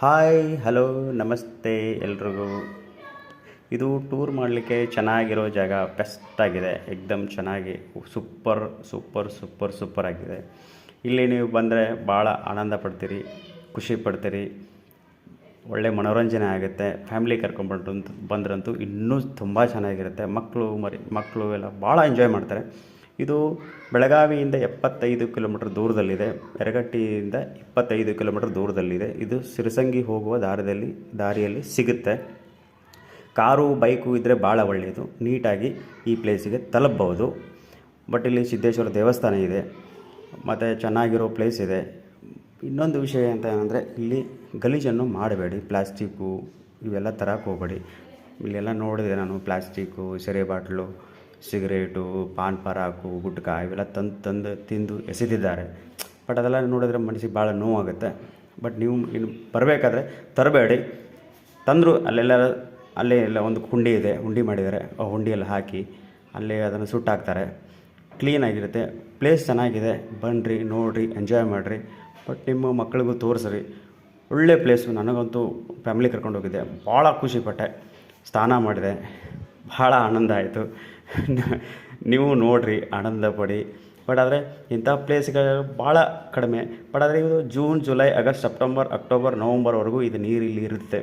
Hi, hello, ನಮಸ್ತೆ ಎಲ್ರಿಗೂ. ಇದು ಟೂರ್ ಮಾಡಲಿಕ್ಕೆ ಚೆನ್ನಾಗಿರೋ ಜಾಗ ಬೆಸ್ಟ್ ಆಗಿದೆ. ಎಕ್ದಮ್ ಚೆನ್ನಾಗಿ, ಸೂಪರ್ ಸೂಪರ್ ಸೂಪರ್ ಸೂಪರ್ ಆಗಿದೆ. ಇಲ್ಲಿ ನೀವು ಬಂದರೆ ಭಾಳ ಆನಂದ ಪಡ್ತೀರಿ, ಖುಷಿ ಪಡ್ತೀರಿ. ಒಳ್ಳೆ ಮನೋರಂಜನೆ ಆಗುತ್ತೆ. ಫ್ಯಾಮ್ಲಿ ಕರ್ಕೊಂಡು ಬಂದ್ರಂತೂ ಇನ್ನೂ ತುಂಬ ಚೆನ್ನಾಗಿರುತ್ತೆ. ಮಕ್ಕಳು ಮರಿ, ಮಕ್ಕಳು ಎಲ್ಲ ಭಾಳ ಎಂಜಾಯ್ ಮಾಡ್ತಾರೆ. ಇದು ಬೆಳಗಾವಿಯಿಂದ ಎಪ್ಪತ್ತೈದು ಕಿಲೋಮೀಟ್ರ್ ದೂರದಲ್ಲಿದೆ. ಎರಗಟ್ಟಿಯಿಂದ ಇಪ್ಪತ್ತೈದು ಕಿಲೋಮೀಟ್ರ್ ದೂರದಲ್ಲಿದೆ. ಇದು ಸಿರಸಂಗಿ ಹೋಗುವ ದಾರಿಯಲ್ಲಿ ದಾರಿಯಲ್ಲಿ ಸಿಗುತ್ತೆ. ಕಾರು, ಬೈಕು ಇದ್ದರೆ ಭಾಳ ಒಳ್ಳೆಯದು. ನೀಟಾಗಿ ಈ ಪ್ಲೇಸಿಗೆ ತಲುಪಬಹುದು. ಬಟ್ ಇಲ್ಲಿ ಸಿದ್ದೇಶ್ವರ ದೇವಸ್ಥಾನ ಇದೆ. ಮತ್ತು ಚೆನ್ನಾಗಿರೋ ಪ್ಲೇಸ್ ಇದೆ. ಇನ್ನೊಂದು ವಿಷಯ ಅಂತ ಏನಂದರೆ ಇಲ್ಲಿ ಗಲೀಜನ್ನು ಮಾಡಬೇಡಿ. ಪ್ಲಾಸ್ಟಿಕ್ಕು ಇವೆಲ್ಲ ತರಕ್ಕೆ ಹೋಗಬೇಡಿ. ಇಲ್ಲೆಲ್ಲ ನೋಡಿದೆ ನಾನು ಪ್ಲಾಸ್ಟಿಕ್ಕು, ಸೆರೆ ಬಾಟ್ಲು ಸಿಗರೇಟು, ಪಾನ್ ಪರಾಕು, ಗುಟ್ಕಾ ಇವೆಲ್ಲ ತಂದು ತಂದು ತಿಂದು ಎಸೆದಿದ್ದಾರೆ. ಬಟ್ ಅದೆಲ್ಲ ನೋಡಿದ್ರೆ ಮನಸ್ಸಿಗೆ ಭಾಳ ನೋವಾಗುತ್ತೆ. ಬಟ್ ನೀವು ಇನ್ನು ಬರಬೇಕಾದ್ರೆ ತರಬೇಡಿ. ತಂದರು ಅಲ್ಲೆಲ್ಲ, ಅಲ್ಲೇ ಎಲ್ಲ ಒಂದು ಹುಂಡಿ ಇದೆ, ಹುಂಡಿ ಮಾಡಿದ್ದಾರೆ. ಆ ಹುಂಡಿಯಲ್ಲಿ ಹಾಕಿ ಅಲ್ಲೇ ಅದನ್ನು ಸುಟ್ಟಾಕ್ತಾರೆ. ಕ್ಲೀನಾಗಿರುತ್ತೆ ಪ್ಲೇಸ್ ಚೆನ್ನಾಗಿದೆ. ಬನ್ನಿರಿ ನೋಡಿರಿ, ಎಂಜಾಯ್ ಮಾಡಿರಿ. ಬಟ್ ನಿಮ್ಮ ಮಕ್ಕಳಿಗೂ ತೋರಿಸ್ರಿ. ಒಳ್ಳೆ ಪ್ಲೇಸು. ನನಗಂತೂ ಫ್ಯಾಮಿಲಿ ಕರ್ಕೊಂಡು ಹೋಗಿದ್ದೆ. ಭಾಳ ಖುಷಿಪಟ್ಟೆ. ಸ್ನಾನ ಮಾಡಿದೆ. ಭಾಳ ಆನಂದ ಆಯಿತು. ನೀವು ನೋಡಿರಿ, ಆನಂದ ಪಡಿ. ಬಟ್ ಆದರೆ ಇಂಥ ಪ್ಲೇಸ್ಗಳು ಭಾಳ ಕಡಿಮೆ. ಬಟ್ ಆದರೆ ಇದು June July August September October ನವಂಬರ್ವರೆಗೂ ಇದು ನೀರು ಇಲ್ಲಿ ಇರುತ್ತೆ.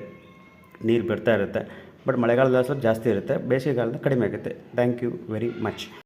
ನೀರು ಬಿಡ್ತಾ ಇರುತ್ತೆ. ಬಟ್ ಮಳೆಗಾಲದಲ್ಲಿ ಸ್ವಲ್ಪ ಜಾಸ್ತಿ ಇರುತ್ತೆ. ಬೇಸಿಗೆಗಾಲದಲ್ಲಿ ಕಡಿಮೆ ಆಗುತ್ತೆ. Thank you very much